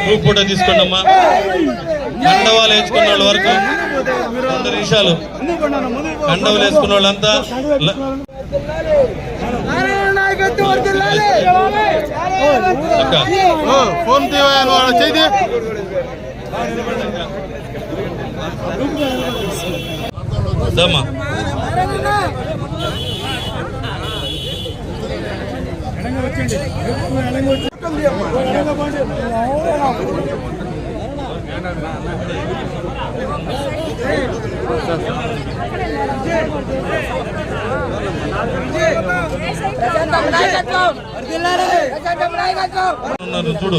Group photo తీసుకోండి అమ్మా. కండవాలు వేసుకున్న వాళ్ళ వరకు వంద నిమిషాలు కండవాలు వేసుకున్న వాళ్ళంతా ఫోన్ తీయాలి చేతి దమ్మా చూడు.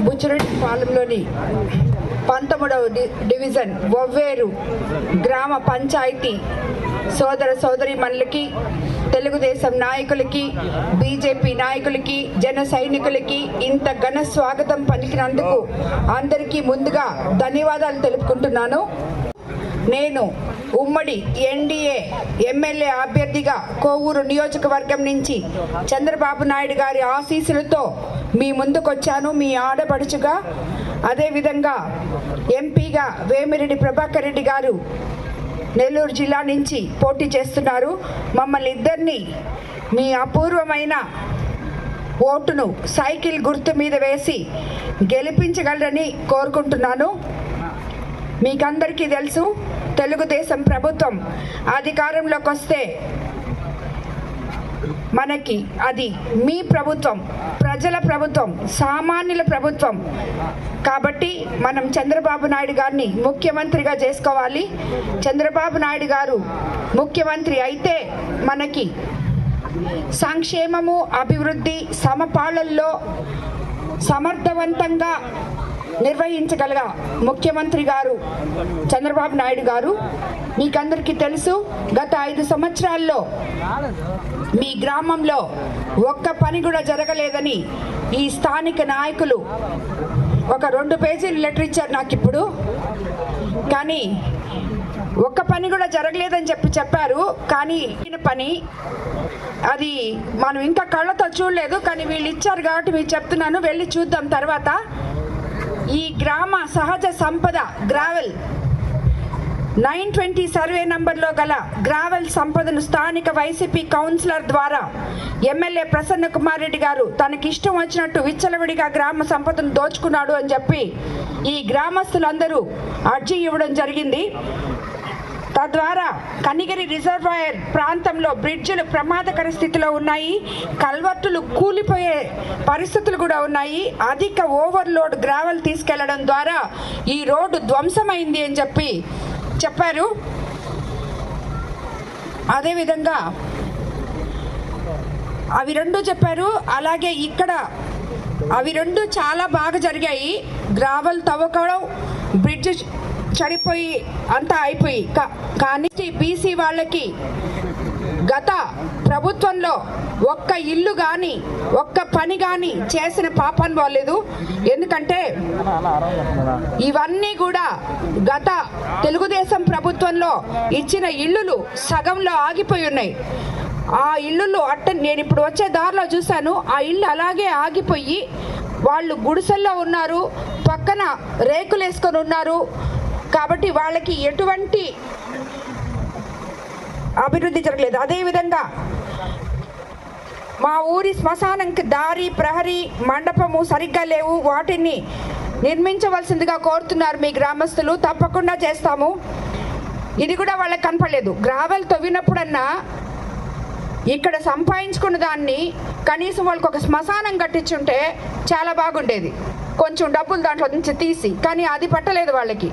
బుచ్చిరెడ్డి పాలెంలోని పంతొమ్మిదవ డి- డివిజన్ ఒవ్వేరు గ్రామ పంచాయతీ సోదర సోదరి మనులకి తెలుగుదేశం నాయకులకి బీజేపీ నాయకులకి జన సైనికులకి ఇంత ఘన స్వాగతం పలికినందుకు అందరికీ ముందుగా ధన్యవాదాలు తెలుపుకుంటున్నాను. నేను ఉమ్మడి ఎన్డీఏ ఎమ్మెల్యే అభ్యర్థిగా కోవూరు నియోజకవర్గం నుంచి చంద్రబాబు నాయుడు గారి ఆశీస్సులతో మీ ముందుకొచ్చాను మీ ఆడపడుచుగా. అదేవిధంగా ఎంపీగా వేమిరెడ్డి ప్రభాకర్ రెడ్డి గారు నెల్లూరు జిల్లా నుంచి పోటీ చేస్తున్నారు. మమ్మల్ని ఇద్దరిని మీ అపూర్వమైన ఓటును సైకిల్ గుర్తు మీద వేసి గెలిపించగలరని కోరుకుంటున్నాను. మీకందరికీ తెలుసు తెలుగుదేశం ప్రభుత్వం అధికారంలోకి వస్తే మనకి అది మీ ప్రభుత్వం ప్రజల ప్రభుత్వం సామాన్యుల ప్రభుత్వం. కాబట్టి మనం చంద్రబాబు నాయుడు గారిని ముఖ్యమంత్రిగా చేసుకోవాలి. చంద్రబాబు నాయుడు గారు ముఖ్యమంత్రి అయితే మనకి సంక్షేమము అభివృద్ధి సమపాళల్లో సమర్థవంతంగా నిర్వహించగలగా ముఖ్యమంత్రి గారు చంద్రబాబు నాయుడు గారు. మీకందరికీ తెలుసు గత ఐదు సంవత్సరాల్లో మీ గ్రామంలో ఒక్క పని కూడా జరగలేదని ఈ స్థానిక నాయకులు ఒక రెండు పేజీలు లెటర్ ఇచ్చారు నాకు ఇప్పుడు. కానీ ఒక్క పని కూడా జరగలేదని చెప్పి చెప్పారు. కానీ పని అది మనం ఇంకా కళ్ళతో చూడలేదు. కానీ వీళ్ళు ఇచ్చారు కాబట్టి మీరు చెప్తున్నాను. వెళ్ళి చూద్దాం తర్వాత. ఈ గ్రామ సహజ సంపద గ్రావెల్. నైన్ ట్వంటీ సర్వే నంబర్లో గల గ్రావెల్ సంపదను స్థానిక వైసీపీ కౌన్సిలర్ ద్వారా ఎమ్మెల్యే ప్రసన్న కుమార్ రెడ్డి గారు తనకిష్టం వచ్చినట్టు విచ్చలవిడిగా గ్రామ సంపదను దోచుకున్నాడు అని చెప్పి ఈ గ్రామస్తులందరూ అర్జీ ఇవ్వడం జరిగింది. తద్వారా కనిగిరి రిజర్వాయర్ ప్రాంతంలో బ్రిడ్జిలు ప్రమాదకర స్థితిలో ఉన్నాయి కల్వర్టులు కూలిపోయే పరిస్థితులు కూడా ఉన్నాయి. అధిక ఓవర్లోడ్ గ్రావెల్ తీసుకెళ్ళడం ద్వారా ఈ రోడ్డు ధ్వంసమైంది అని చెప్పి చెప్పారు. అదేవిధంగా అవి రెండు చెప్పారు. అలాగే ఇక్కడ అవి రెండు చాలా బాగా జరిగాయి. గ్రావెల్ తవ్వకడం బ్రిడ్జ్ చనిపోయి అంతా అయిపోయి. కా- కానీ బీసీ వాళ్ళకి గత ప్రభుత్వంలో ఒక్క ఇల్లు కానీ ఒక్క పని కానీ చేసిన పాపం పోలేదు ఎందుకంటే ఇవన్నీ కూడా గత తెలుగుదేశం ప్రభుత్వంలో ఇచ్చిన ఇల్లులు సగంలో ఆగిపోయి ఉన్నాయి. ఆ ఇల్లులు అట్ట నేను ఇప్పుడు వచ్చే దారిలో చూశాను. ఆ ఇల్లు అలాగే ఆగిపోయి వాళ్ళు గుడిసెల్లో ఉన్నారు పక్కన రేకులు వేసుకొని ఉన్నారు. కాబట్టి వాళ్ళకి ఎటువంటి అభివృద్ధి జరగలేదు. అదేవిధంగా మా ఊరి శ్మశానంకి దారి ప్రహరీ మండపము సరిగ్గా లేవు. వాటిని నిర్మించవలసిందిగా కోరుతున్నారు మీ గ్రామస్తులు. తప్పకుండా చేస్తాము. ఇది కూడా వాళ్ళకి కనపడలేదు. గ్రావెల్ తవ్వినప్పుడన్నా ఇక్కడ సంపాదించుకున్న దాన్ని కనీసం వాళ్ళకి ఒక శ్మశానం కట్టించుంటే చాలా బాగుండేది. కొంచెం డబ్బులు దాంట్లో నుంచి తీసి కానీ అది పట్టలేదు వాళ్ళకి.